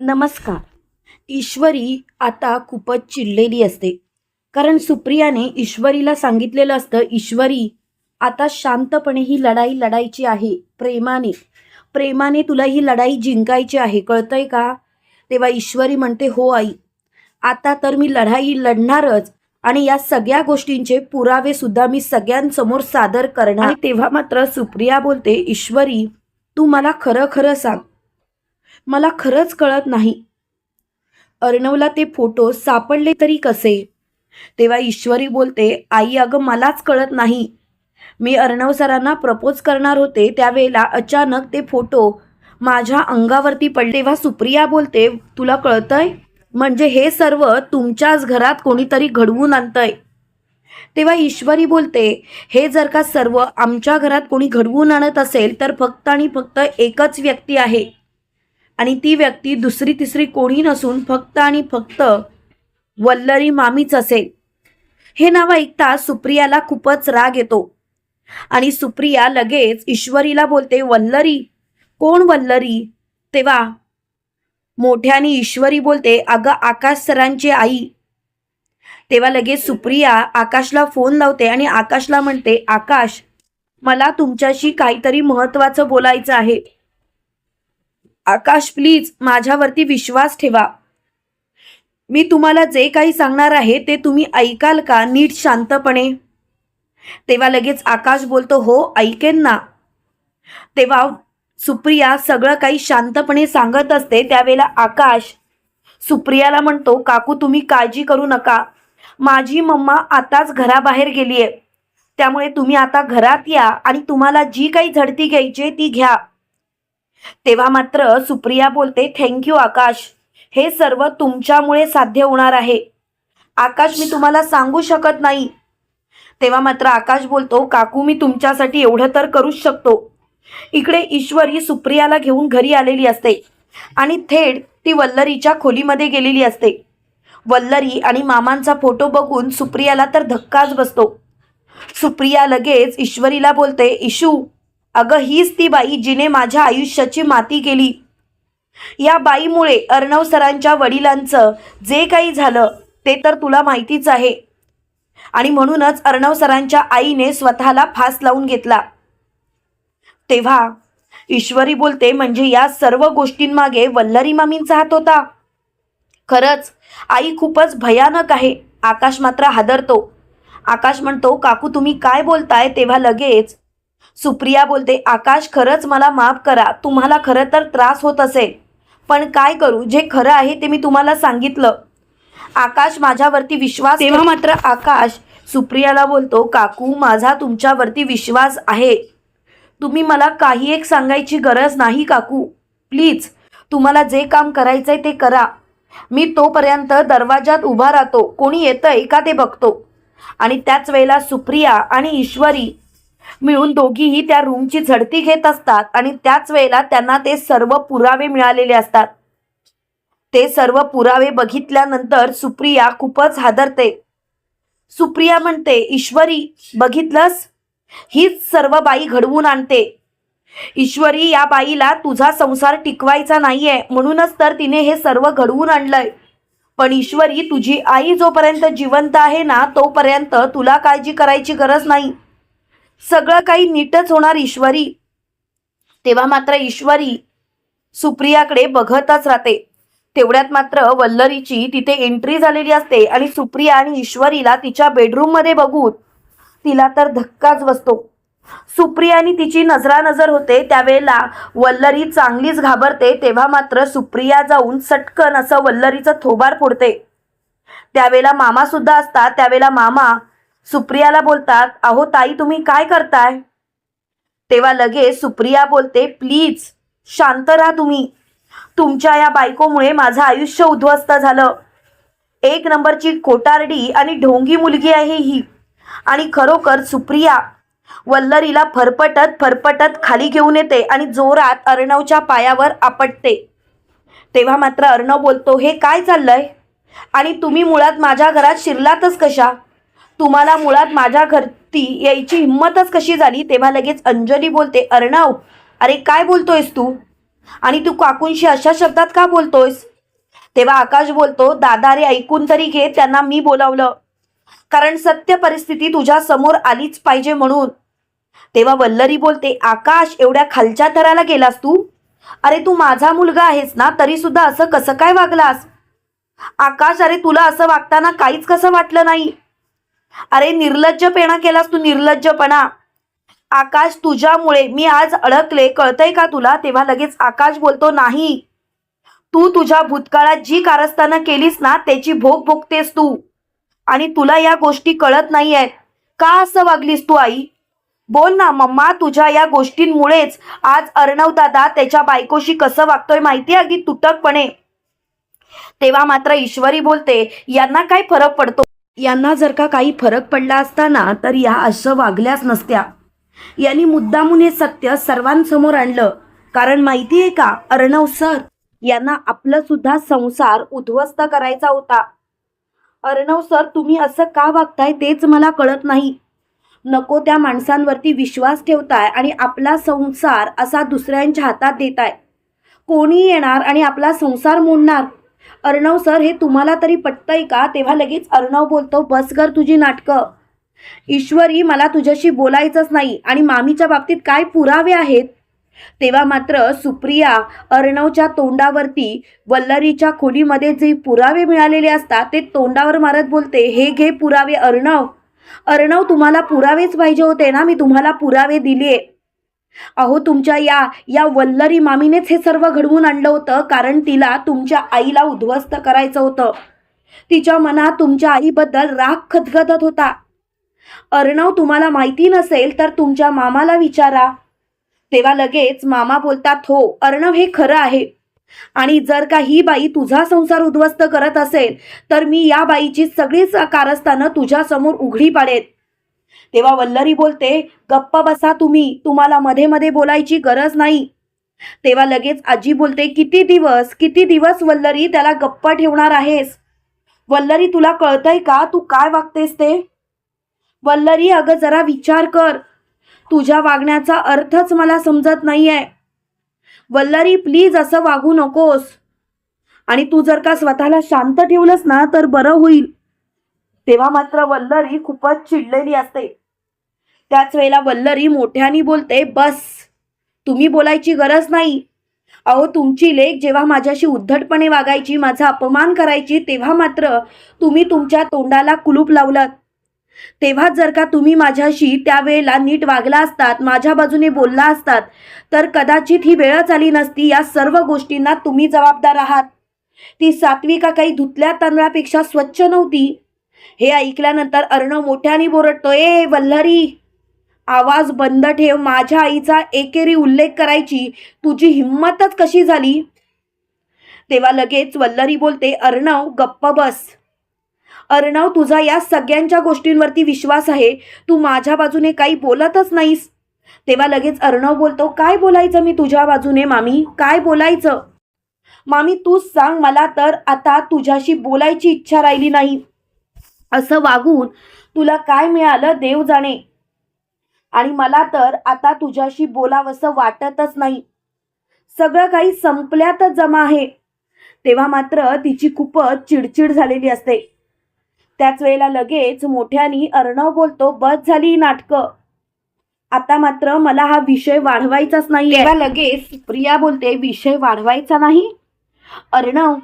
नमस्कार. ईश्वरी आता खूपच चिडलेली असते. कारण सुप्रियाने ईश्वरीला सांगितलेलं असतं ईश्वरी आता शांतपणे ही लढाई लढायची आहे प्रेमाने. प्रेमाने तुला ही लढाई जिंकायची आहे कळतंय का? तेव्हा ईश्वरी म्हणते हो आई. आता तर मी लढाई लढणारच आणि या सगळ्या गोष्टींचे पुरावे सुद्धा मी सगळ्यांसमोर सादर करणार. तेव्हा मात्र सुप्रिया बोलते ईश्वरी तू मला खरं खरं सांग. मला खरंच कळत नाही. अर्णवला ते फोटो सापडले तरी कसे? तेव्हा ईश्वरी बोलते आई अगं मलाच कळत नाही. मी अर्णव सरांना प्रपोज करणार होते त्यावेळेला अचानक ते फोटो माझ्या अंगावरती पडले. तेव्हा सुप्रिया बोलते तुला कळतंय? म्हणजे हे सर्व तुमच्याच घरात कोणीतरी घडवून आणतंय. तेव्हा ईश्वरी बोलते हे जर का सर्व आमच्या घरात कोणी घडवून आणत असेल तर फक्त आणि फक्त एकच व्यक्ती आहे. आणि ती व्यक्ती दुसरी तिसरी कोणी नसून फक्त आणि फक्त वल्लरी मामीच असेल. हे नाव ऐकता सुप्रियाला खूपच राग येतो. आणि सुप्रिया लगेच ईश्वरीला बोलते वल्लरी कोण वल्लरी? तेव्हा मोठ्याने ईश्वरी बोलते अगं आकाश सरांची आई. तेव्हा लगेच सुप्रिया आकाशला फोन लावते आणि आकाशला म्हणते आकाश मला तुमच्याशी काहीतरी महत्त्वाचं बोलायचं आहे. आकाश प्लीज माझ्यावरती विश्वास ठेवा. मी तुम्हाला जे काही सांगणार आहे ते तुम्ही ऐकाल का? नीट शांतपणे. तेव्हा लगेच आकाश बोलतो हो ऐकेन ना. तेव्हा सुप्रिया सगळं काही शांतपणे सांगत असते. त्यावेळेला आकाश सुप्रियाला म्हणतो काकू तुम्ही काळजी करू नका. माझी मम्मा आताच घराबाहेर गेली आहे त्यामुळे तुम्ही आता घरात या आणि तुम्हाला जी काही झडती घ्यायची आहे ती घ्या. तेव्हा मात्र सुप्रिया बोलते थँक्यू आकाश. हे सर्व तुमच्यामुळे साध्य होणार आहे. आकाश मी तुम्हाला सांगू शकत नाही. तेव्हा मात्र आकाश बोलतो काकू मी तुमच्यासाठी एवढं तर करूच शकतो. इकडे ईश्वरी सुप्रियाला घेऊन घरी आलेली असते आणि थेट ती वल्लरीच्या खोलीमध्ये गेलेली असते. वल्लरी आणि मामांचा फोटो बघून सुप्रियाला तर धक्काच बसतो. सुप्रिया लगेच ईश्वरीला बोलते इशू अगं हीच ती बाई जिने माझ्या आयुष्याची माती केली. या बाईमुळे अर्णव सरांच्या वडिलांचं जे काही झालं ते तर तुला माहितीच आहे. आणि म्हणूनच अर्णव सरांच्या आईने स्वतःला फास लावून घेतला. तेव्हा ईश्वरी बोलते म्हणजे या सर्व गोष्टींमागे वल्लरी मामींचा हात होता. खरंच आई खूपच भयानक आहे. आकाश मात्र हादरतो. आकाश म्हणतो काकू तुम्ही काय बोलताय? तेव्हा लगेच सुप्रिया बोलते आकाश खरंच मला माफ करा. तुम्हाला खरं तर त्रास होत असेल. पण काय करू? जे खरं आहे ते मी तुम्हाला सांगितलं. आकाश माझ्यावरती विश्वास तेव्हा मात्र आकाश सुप्रियाला बोलतो काकू माझा तुमच्यावरती विश्वास आहे. तुम्ही मला काही एक सांगायची गरज नाही काकू. प्लीज तुम्हाला जे काम करायचंय ते करा. मी तोपर्यंत दरवाजात उभा राहतो. कोणी येतंय का ते बघतो. आणि त्याच वेळेला सुप्रिया आणि ईश्वरी मिळून दोघीही त्या रूमची झडती घेत असतात आणि त्याच वेळेला त्यांना ते सर्व पुरावे मिळालेले असतात. ते सर्व पुरावे बघितल्यानंतर सुप्रिया खूपच हादरते. सुप्रिया म्हणते ईश्वरी बघितलंस? हीच सर्व बाई घडवून आणते. ईश्वरी या बाईला तुझा संसार टिकवायचा नाहीये. म्हणूनच तर तिने हे सर्व घडवून आणलंय. पण ईश्वरी तुझी आई जोपर्यंत जिवंत आहे ना तोपर्यंत तुला काळजी करायची गरज नाही. सगळं काही नीटच होणार ईश्वरी. तेव्हा मात्र ईश्वरी सुप्रियाकडे बघतच राहते. तेवढ्यात मात्र वल्लरीची तिथे एंट्री झालेली असते आणि सुप्रिया आणि ईश्वरीला तिच्या बेडरूममध्ये बघून तिला तर धक्काच बसतो. सुप्रियानी तिची नजरानजर होते त्यावेळेला वल्लरी चांगलीच घाबरते तेव्हा मात्र सुप्रिया जाऊन सटकन असं वल्लरीचं थोबार फोडते. त्यावेळेला मामा सुद्धा असतात त्यावेळेला मामा सुप्रियाला बोलतात अहो ताई तुम्ही काय करताय? तेव्हा लगेच सुप्रिया बोलते प्लीज शांत राहा तुम्ही. तुमच्या या बायकोमुळे माझं आयुष्य उद्ध्वस्त झालं. एक नंबरची कोटारडी आणि ढोंगी मुलगी आहे ही. आणि खरोखर सुप्रिया वल्लरीला फरफटत फरफटत खाली घेऊन येते आणि जोरात अर्णवच्या पायावर आपटते. तेव्हा मात्र अर्णव बोलतो हे काय चाललंय? आणि तुम्ही मुळात माझ्या घरात शिरलातच कशा? तुम्हाला मुळात माझ्या घरती यायची हिंमतच कशी झाली? तेव्हा लगेच अंजली बोलते अर्णव अरे काय बोलतोयस तू? आणि तू काकूंशी अशा शब्दात का बोलतोयस? तेव्हा आकाश बोलतो दादा रे ऐकून तरी घे त्यांना मी बोलावलं. कारण सत्य परिस्थिती तुझ्या समोर आलीच पाहिजे म्हणून. तेव्हा वल्लरी बोलते आकाश एवढ्या खालच्या थराला गेलास तू? अरे तू माझा मुलगा आहेस ना तरी सुद्धा असं कसं काय वागलास? आकाश अरे तुला असं वागताना काहीच कसं वाटलं नाही? अरे निर्लज्जपणा केलास तू निर्लज्जपणा. आकाश तुझ्यामुळे मी आज अडकले कळतंय का तुला? तेव्हा लगेच आकाश बोलतो नाही. तू तुझ्या भूतकाळात जी कारस्थानं केलीस ना त्याची भोग भोगतेस तू. आणि तुला या गोष्टी कळत नाहीयेत. का असं वागलीस तू आई? बोल ना मम्मा तुझ्या या गोष्टींमुळेच आज अर्णव दादा त्याच्या बायकोशी कसं वागतोय माहिती अगदी तुटकपणे. तेव्हा मात्र ईश्वरी बोलते यांना काय फरक पडतो? यांना जर का काही फरक पडला असता ना तर या असं वागल्याच नसत्या. यांनी मुद्दामून हे सत्य सर्वांसमोर आणलं. कारण माहिती आहे का अर्णव सर यांना आपलं सुद्धा संसार उद्ध्वस्त करायचा होता. अर्णव सर तुम्ही असं का वागताय तेच मला कळत नाही. नको त्या माणसांवरती विश्वास ठेवताय आणि आपला संसार असा दुसऱ्यांच्या हातात देताय. कोणी येणार आणि आपला संसार मोडणार? अर्णव सर हे तुम्हाला तरी पटतंय का? तेव्हा लगेच अर्णव बोलतो बस कर तुझी नाटकं. ईश्वरी मला तुझ्याशी बोलायचंच नाही. आणि मामीच्या बाबतीत काय पुरावे आहेत? तेव्हा मात्र सुप्रिया अर्णवच्या तोंडावरती वल्लरीच्या खोलीमध्ये जे पुरावे मिळालेले असतात ते तोंडावर मारत बोलते हे घे पुरावे अर्णव. अर्णव तुम्हाला पुरावेच पाहिजे होते ना? मी तुम्हाला पुरावे दिले. अहो तुमच्या या या वल्लरी मामीनेच हे सर्व घडवून आणलं होतं कारण तिला तुमच्या आईला उद्ध्वस्त करायचं होतं. तिच्या मनात तुमच्या आईबद्दल राग खदखदत होता. अर्णव तुम्हाला माहिती नसेल तर तुमच्या मामाला विचारा. तेव्हा लगेच मामा बोलतात हो अर्णव हे खरं आहे. आणि जर का ही बाई तुझा संसार उद्ध्वस्त करत असेल तर मी या बाईची सगळीच कारस्थानं तुझ्यासमोर उघडी पाडेत तेव्हा वल्लरी बोलते गप्पा बसा तुम्ही तुम्हाला मध्ये मध्ये बोलायची गरज नाही. तेव्हा लगेच आजी बोलते किती दिवस किती दिवस वल्लरी त्याला गप्पा ठेवणार आहेस? वल्लरी तुला कळतंय का? तू काय वागतेस ते? वल्लरी अगं जरा विचार कर. तुझ्या वागण्याचा अर्थच मला समजत नाहीये. वल्लरी प्लीज असं वागू नकोस. आणि तू जर का स्वतःला शांत ठेवलंस ना तर बरं होईल. तेव्हा मात्र वल्लरी खूपच चिडलेली असते. त्याच वेळेला वल्लरी मोठ्याने बोलते बस तुम्ही बोलायची गरज नाही. अहो तुमची लेख जेव्हा माझ्याशी उद्धटपणे वागायची माझा अपमान करायची तेव्हा मात्र तुम्ही तुमच्या तोंडाला कुलूप लावलात. तेव्हा जर का तुम्ही माझ्याशी त्यावेळेला नीट वागला असतात माझ्या बाजूने बोलला असतात तर कदाचित ही वेळच आली नसती. या सर्व गोष्टींना तुम्ही जबाबदार आहात. ती सात्विका काही धुतल्या तांदळापेक्षा स्वच्छ नव्हती. हे ऐकल्यानंतर अर्णव मोठ्याने बोरडतो ए वल्लरी आवाज बंद ठेव माझ्या आईचा एकेरी उल्लेख करायची. तुझी हिंमतच कशी झाली? तेव्हा लगेच वल्लरी बोलते अर्णव गप्प बस. अर्णव तुझा या सगळ्यांच्या गोष्टींवरती विश्वास आहे. तू माझ्या बाजूने काही बोलतच नाहीस. तेव्हा लगेच अर्णव बोलतो काय बोलायचं मी तुझ्या बाजूने मामी? काय बोलायचं? मामी तूच सांग मला तर आता तुझ्याशी बोलायची इच्छा राहिली नाही. असं वागून तुला काय मिळालं देव जाणे. आणि मला तर आता तुझ्याशी बोलावंसं वाटतच नाही. सगळं काही संपल्यातच जमा आहे. तेव्हा मात्र तिची खूपच चिडचिड झालेली असते. त्याच वेळेला लगेच मोठ्यानी अर्णव बोलतो बस झाली नाटकं. आता मात्र मला हा विषय वाढवायचाच नाही तेव्हा लगेच प्रिया बोलते विषय वाढवायचा नाही? अर्णव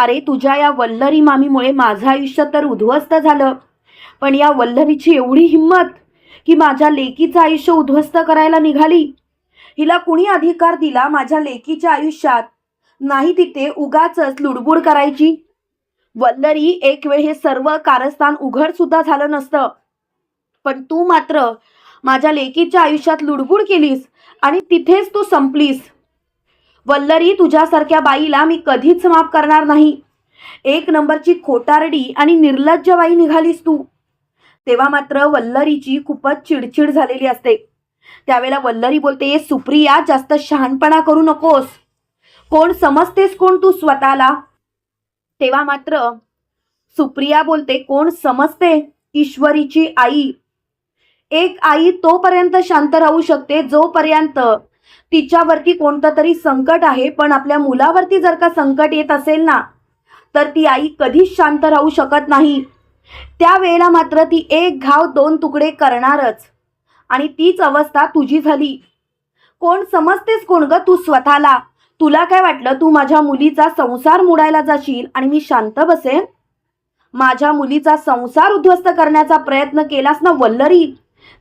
अरे तुझ्या या वल्लरी मामीमुळे माझं आयुष्य तर उद्ध्वस्त झालं. पण या वल्लरीची एवढी हिंमत की माझ्या लेकीचं आयुष्य उद्ध्वस्त करायला निघाली. हिला कुणी अधिकार दिला माझ्या लेकीच्या आयुष्यात? नाही तिथे उगाचच लुडबुड करायची. वल्लरी एक वेळ हे सर्व कारस्थान उघड सुद्धा झालं नसतं. पण तू मात्र माझ्या लेकीच्या आयुष्यात लुडबुड केलीस आणि तिथेच तू संपलीस. वल्लरी तुझ्यासारख्या बाईला मी कधीच माफ करणार नाही. एक नंबरची खोटारडी आणि निर्लज्ज बाई निघालीस तू. तेव्हा मात्र वल्लरीची खूपच चिडचिड झालेली असते. त्यावेळेला वल्लरी बोलते सुप्रिया जास्त शहाणपणा करू नकोस. कोण समजतेस कोण तू स्वतःला? तेव्हा मात्र सुप्रिया बोलते कोण समजते? ईश्वरीची आई. एक आई तोपर्यंत शांत राहू शकते जोपर्यंत तिच्यावरती कोणतं तरी संकट आहे पण आपल्या मुलावरती जर का संकट येत असेल ना तर ती आई कधीच शांत राहू शकत नाही. त्यावेळेला मात्र ती एक घाव दोन तुकडे करणारच. आणि तीच अवस्था तुझी झाली. कोण समजतेस कोण ग तू स्वतःला? तुला काय वाटलं तू माझ्या मुलीचा संसार मोडायला जाशील आणि मी शांत बसेन? माझ्या मुलीचा संसार उद्ध्वस्त करण्याचा प्रयत्न केलास ना वल्लरी?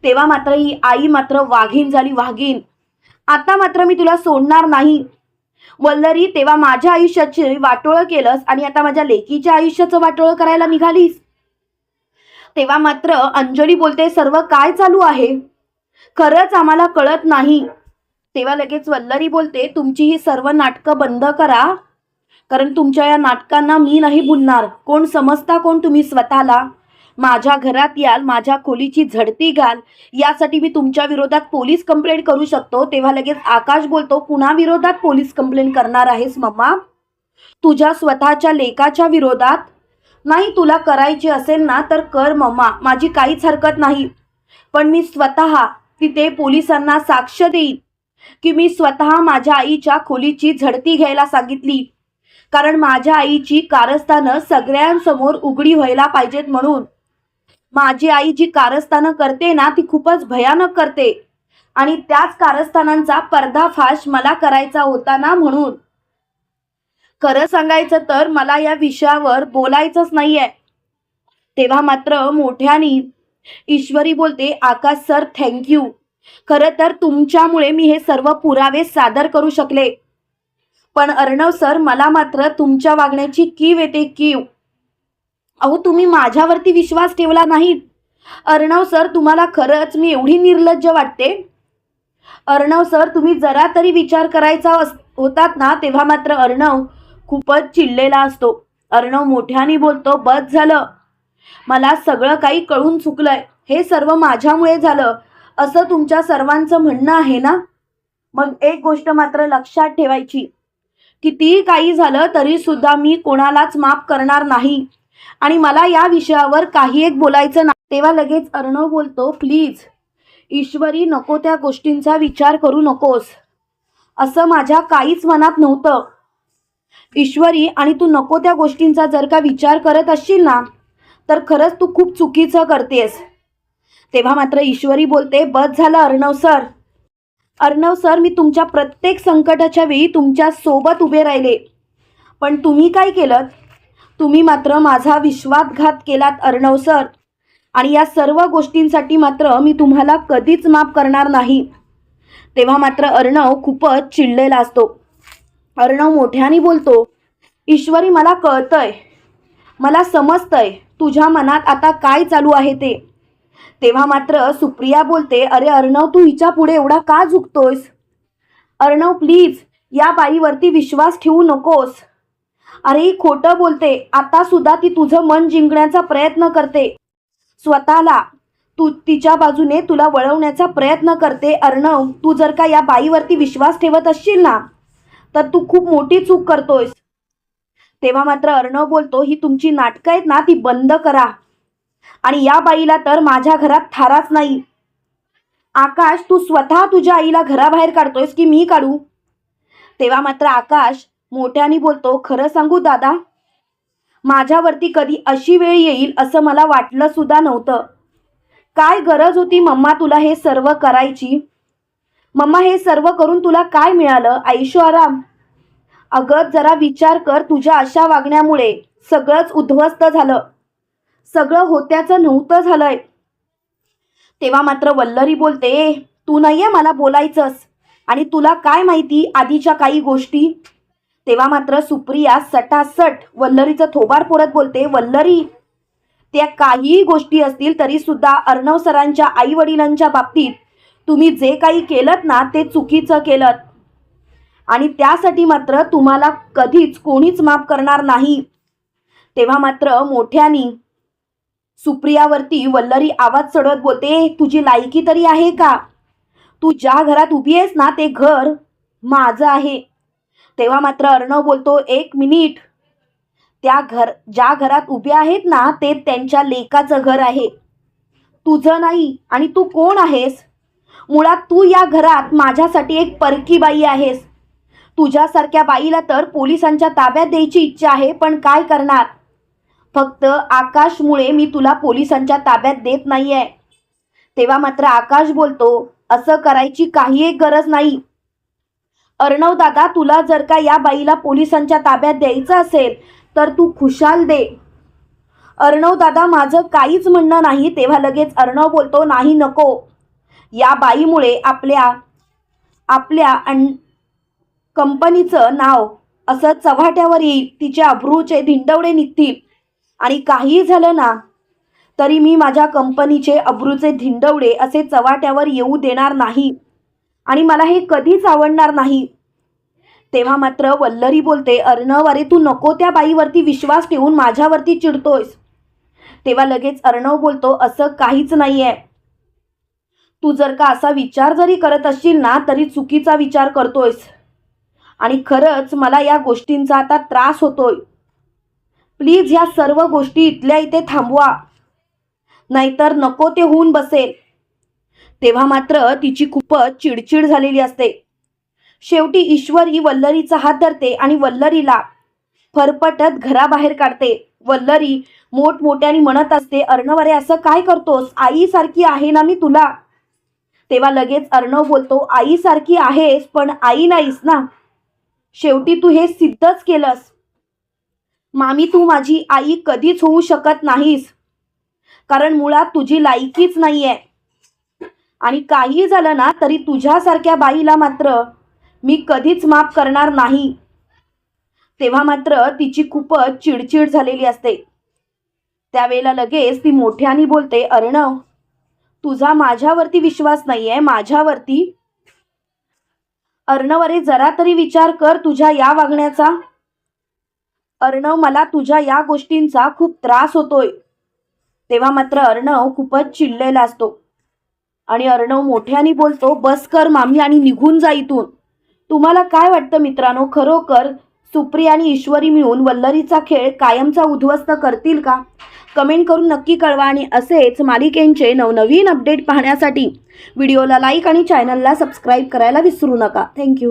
तेव्हा मात्र ही आई मात्र वाघीण झाली वाघीण. आता मात्र मी तुला सोडणार नाही. वल्लरी तेव्हा माझ्या आयुष्याची वाटोळं केलंस आणि आता माझ्या लेकीच्या आयुष्याचं वाटोळं करायला निघालीस. तेव्हा मात्र अंजली बोलते सर्व काय चालू आहे? खरंच आम्हाला कळत नाही. तेव्हा लगेच वल्लरी बोलते तुमची ही सर्व नाटकं बंद करा कारण तुमच्या या नाटकांना मी नाही बोलणार कोण समजता कोण तुम्ही स्वतःला? माझ्या घरात याल माझ्या खोलीची झडती घाल. यासाठी मी तुमच्या विरोधात पोलीस कंप्लेंट करू शकतो. तेव्हा लगेच आकाश बोलतो कुणा विरोधात पोलीस कंप्लेंट करणार आहेस मम्मा? तुझ्या स्वतःच्या लेकाच्या विरोधात? नाही तुला करायची असेल ना तर कर मम्मा. माझी काहीच हरकत नाही. पण मी स्वतः तिथे पोलिसांना साक्ष देईन की मी स्वतः माझ्या आईच्या खोलीची झडती घ्यायला सांगितली. कारण माझ्या आईची कारस्थानं सगळ्यांसमोर उघडी व्हायला पाहिजेत म्हणून. माझी आई जी कारस्थानं करते ना ती खूपच भयानक करते. आणि त्याच कारस्थानांचा पर्दाफाश मला करायचा होता ना म्हणून. खरं सांगायचं तर मला या विषयावर बोलायचंच नाहीये. तेव्हा मात्र मोठ्यानी ईश्वरी बोलते आकाश सर थँक्यू खरं तर तुमच्यामुळे मी हे सर्व पुरावे सादर करू शकले. पण अर्णव सर मला मात्र तुमच्या वागण्याची कीव येते कीव. अहो तुम्ही माझ्यावरती विश्वास ठेवला नाहीत अर्णव सर तुम्हाला खरंच मी एवढी निर्लज्ज वाटते? अर्णव सर तुम्ही जरा तरी विचार करायचा अस- होतात ना तेव्हा मात्र अर्णव खूपच चिडलेला असतो. अर्णव मोठ्याने बोलतो बस झालं. मला सगळं काही कळून चुकलंय. हे सर्व माझ्यामुळे झालं. असं तुमच्या सर्वांचं म्हणणं आहे ना? मग एक गोष्ट मात्र लक्षात ठेवायची. कितीही काही झालं तरी सुद्धा मी कोणालाच माफ करणार नाही. आणि मला या विषयावर काही एक बोलायचं ना तेव्हा लगेच अर्णव बोलतो प्लीज ईश्वरी नको त्या गोष्टींचा विचार करू नकोस. असं माझ्या काहीच मनात नव्हतं. ईश्वरी आणि तू नको त्या गोष्टींचा जर का विचार करत असशील ना तर खरंच तू खूप चुकीचं करतेस. तेव्हा मात्र ईश्वरी बोलते बस झालं अर्णव सर. अर्णव सर मी तुमच्या प्रत्येक संकटाच्या वेळी तुमच्यासोबत उभे राहिले. पण तुम्ही काय केलं तुम्ही मात्र माझा विश्वासघात केलात अर्णव सर. आणि या सर्व गोष्टींसाठी मात्र मी तुम्हाला कधीच माफ करणार नाही. तेव्हा मात्र अर्णव खूपच चिडलेला असतो. अर्णव मोठ्याने बोलतो ईश्वरी मला कळतंय. मला समजतंय तुझ्या मनात आता काय चालू आहे ते. तेव्हा मात्र सुप्रिया बोलते अरे अर्णव तू हिच्या पुढे एवढा का झुकतोयस? अर्णव प्लीज या बाईवरती विश्वास ठेवू नकोस. अरे खोटं बोलते. आता सुद्धा ती तुझं मन जिंकण्याचा प्रयत्न करते. स्वतःला. तू तिच्या बाजूने तुला वळवण्याचा प्रयत्न करते. अर्णव तू जर का या बाईवरती विश्वास ठेवत असशील ना तर तू खूप मोठी चूक करतोयस. तेव्हा मात्र अर्णव बोलतो ही तुमची नाटकं आहेत ना ती बंद करा. आणि या बाईला तर माझ्या घरात थाराच नाही. आकाश तू स्वतः तुझ्या आईला घराबाहेर काढतोयस की मी काढू? तेव्हा मात्र आकाश मोठ्याने बोलतो खरं सांगू दादा? माझ्यावरती कधी अशी वेळ येईल असं मला वाटलं सुद्धा नव्हतं. काय गरज होती मम्मा तुला हे सर्व करायची? मम्मा हे सर्व करून तुला काय मिळालं? ऐशो आराम. अगं जरा विचार कर तुझ्या अशा वागण्यामुळे. सगळंच उद्ध्वस्त झालं. सगळं होत्याचं नव्हतं झालंय. तेव्हा मात्र वल्लरी बोलते तू नाहीये मला बोलायचंस. आणि तुला काय माहिती आधीच्या काही गोष्टी? तेव्हा मात्र सुप्रिया सटासट वल्लरीचं थोबार पोरत बोलते वल्लरी त्या काहीही गोष्टी असतील तरी सुद्धा अर्णव सरांच्या आई वडिलांच्या बाबतीत तुम्ही जे काही केलं ना ते चुकीचं केलं आणि त्यासाठी मात्र तुम्हाला कधीच कोणीच माफ करणार नाही. तेव्हा मात्र मोठ्यानी सुप्रियावरती वल्लरी आवाज चढवत बोलते तुझी लायकी तरी आहे का? तू ज्या घरात उभी आहेस ना ते घर माझं आहे. तेव्हा मात्र अर्णव बोलतो एक मिनिट. त्या घर ज्या घरात उभे आहेत ना ते त्यांच्या लेकाचं घर आहे. तुझं नाही आणि तू कोण आहेस? मुळात तू या घरात माझ्यासाठी एक परकी बाई आहेस. तुझ्यासारख्या बाईला तर पोलिसांच्या ताब्यात द्यायची इच्छा आहे पण काय करणार? फक्त आकाशमुळे मी तुला पोलिसांच्या ताब्यात देत नाही आहे तेव्हा मात्र आकाश बोलतो असं करायची काही एक गरज नाही. अर्णव दादा तुला जर का या बाईला पोलिसांच्या ताब्यात द्यायचं असेल तर तू खुशाल दे. अर्णव दादा माझं काहीच म्हणणं नाही तेव्हा लगेच अर्णव बोलतो नाही नको. या बाईमुळे आपल्या आपल्या अन कंपनीचं नाव असं चव्हाट्यावर येईल तिच्या अब्रूचे धिंडवडे निघतील. आणि काही झालं ना तरी मी माझ्या कंपनीचे अब्रूचे धिंडवडे असे चव्हाट्यावर येऊ देणार नाही. आणि मला हे कधीच आवडणार नाही. तेव्हा मात्र वल्लरी बोलते अर्णव अरे तू नको त्या बाईवरती विश्वास ठेवून माझ्यावरती चिडतोयस. तेव्हा लगेच अर्णव बोलतो असं काहीच नाही आहे तू जर का असा विचार जरी करत असशील ना तरी चुकीचा विचार करतोयस. आणि खरंच मला या गोष्टींचा आता त्रास होतोय. प्लीज ह्या सर्व गोष्टी इथल्या इथे थांबवा. नाहीतर नको ते होऊन बसेल. तेव्हा मात्र तिची खूपच चिडचिड झालेली असते. शेवटी ईश्वरी वल्लरीचा हात धरते आणि वल्लरीला फरफटत घराबाहेर काढते. वल्लरी मोठमोठ्याने म्हणत असते अर्णव अरे असं काय करतोस? आईसारखी आहे ना मी तुला? तेव्हा लगेच अर्णव बोलतो आईसारखी आहेस पण आई नाहीस ना? शेवटी तू हे सिद्धच केलंस. मामी तू माझी आई कधीच होऊ शकत नाहीस. कारण मुळात तुझी लायकीच नाहीये. आणि काही झालं ना तरी तुझ्यासारख्या बाईला मात्र मी कधीच माफ करणार नाही. तेव्हा मात्र तिची खूपच चिडचिड झालेली असते. त्यावेळेला लगेच ती मोठ्याने बोलते अर्णव तुझा माझ्यावरती विश्वास नाही आहे माझ्यावरती. अर्णव अरे जरा तरी विचार कर तुझ्या या वागण्याचा. अर्णव मला तुझ्या या गोष्टींचा खूप त्रास होतोय. तेव्हा मात्र अर्णव खूपच चिडलेला असतो. आणि अर्णव मोठ्याने बोलतो बस कर मामी आणि निघून जा इथून. तुम्हाला काय वाटतं मित्रांनो? खरोखर सुप्रिया आणि ईश्वरी मिळून वल्लरीचा खेळ कायमचा उद्ध्वस्त करतील का? कमेंट करून नक्की कळवा आणि असेच मालिकेंचे नवनवीन अपडेट पाहण्यासाठी व्हिडिओला लाईक आणि चॅनलला सबस्क्राईब करायला विसरू नका. थँक्यू.